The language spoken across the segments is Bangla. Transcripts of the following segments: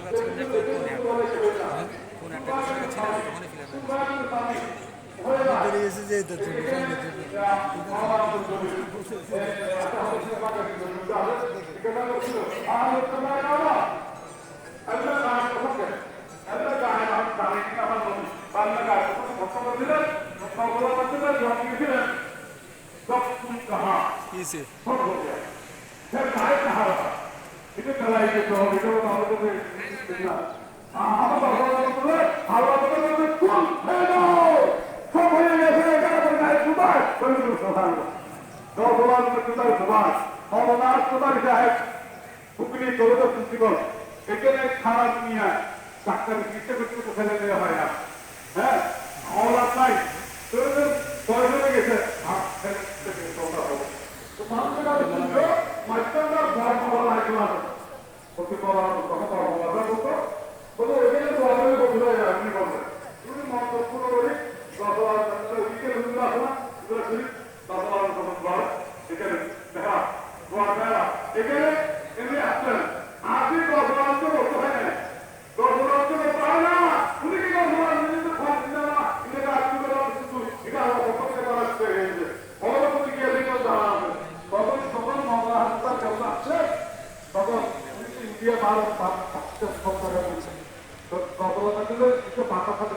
কৃষকরা ছিলেন যে কোন অ্যাপ কোন একটা কৃষকরা ছিলেন তখনই ফিল আপ বেরিয়েছে যে এটা জন্য কিসে এখানে খারাপ নিয়ে ডাক্তার চিকিৎসা করতে ফেলে দেওয়া হয় না না এটা আপনি বলা কিন্তু পক্ষ থেকে করা হয়ে গেছে অবলম্বন গিয়ে দেখো দাঁড়াবে তখন তখন মামলা হাসপাতাল কেমন ইন্ডিয়া ভারত থাকতে সরকার বলছে তো সফলতা দিলে একটু মাথা থাকে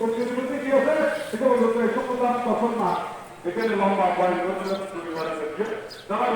কিছু কিছু কি আছে এটা বলতে এসব কথা না এখানে লম্বা পয়েন্ট যারা